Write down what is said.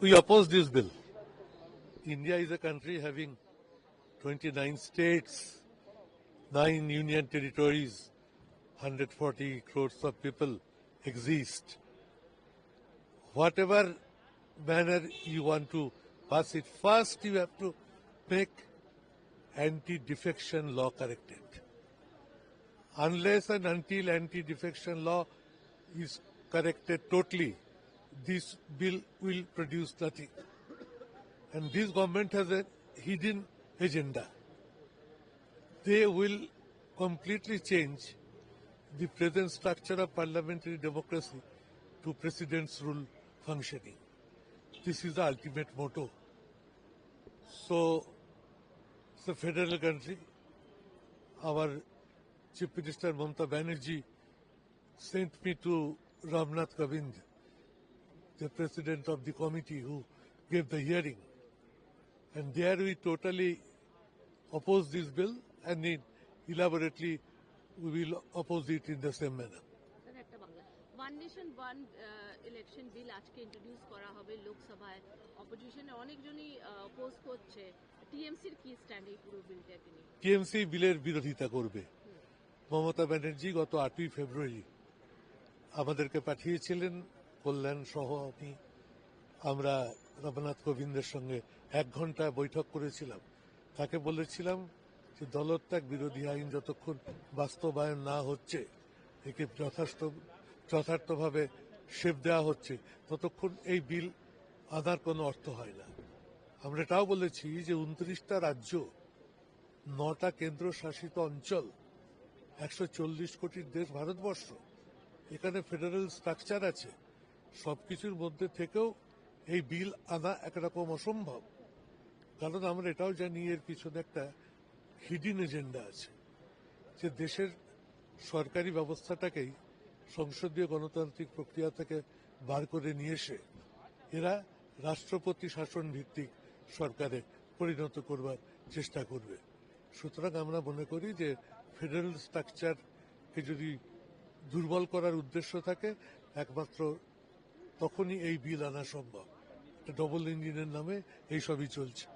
We oppose this bill. India is a country having 29 states, 9 union territories, 140 crores of people exist. Whatever manner you want to pass it, first you have to make anti-defection law corrected. Unless and until anti-defection law is corrected totally, this bill will produce nothing. And this government has a hidden agenda. They will completely change the present structure of parliamentary democracy to president's rule functioning. This is the ultimate motto. So, it's a federal country. Our Chief Minister Mamata Banerjee sent me to Ramnath Kovind, the president of the committee who gave the hearing. And there we totally oppose this bill and in elaborately we will oppose it in the same manner. One nation one election bill আজকে introduce করা হবে লোকসভায়। অপোজিশনে অনেকজনই oppose করছে। টিএমসির কি stand এই পুরো বিলটাকে নিয়ে টিএমসি বিলের বিরোধিতা করবে। মমতা ব্যানার্জি গত আটই ফেব্রুয়ারি আমাদেরকে পাঠিয়েছিলেন কল্যাণ সহ আমি, আমরা রবীন্দ্রনাথ কোবিন্দের সঙ্গে এক ঘণ্টা বৈঠক করেছিলাম। তাকে বলেছিলাম যে দলত্যাগ বিরোধী আইন যতক্ষণ বাস্তবায়ন না হচ্ছে, একে যথার্থ যথার্থভাবে শেপ দেওয়া হচ্ছে, ততক্ষণ এই বিল আনার কোনো অর্থ হয় না। আমরা এটাও বলেছি যে উনত্রিশটা রাজ্য, নটা কেন্দ্র শাসিত অঞ্চল, একশো চল্লিশ কোটির দেশ ভারতবর্ষ, এখানে ফেডারেল স্ট্রাকচার আছে। সবকিছুর মধ্যে থেকেও এই বিল আনা একরকম অসম্ভব। কারণ আমরা এটাও জানি এর পিছনে একটা হিডিন এজেন্ডা আছে, যে দেশের সরকারি ব্যবস্থাটাকেই সংসদীয় গণতান্ত্রিক প্রক্রিয়া থেকে বার করে নিয়ে এসে এরা রাষ্ট্রপতি শাসন ভিত্তিক সরকারে পরিণত করবার চেষ্টা করবে। সুতরাং আমরা মনে করি যে ফেডারেল স্ট্রাকচারকে যদি দুর্বল করার উদ্দেশ্য থাকে, একমাত্র তখনই এই বিল আনা সম্ভব। ডবল ইঞ্জিনের নামে এইসবই চলছে।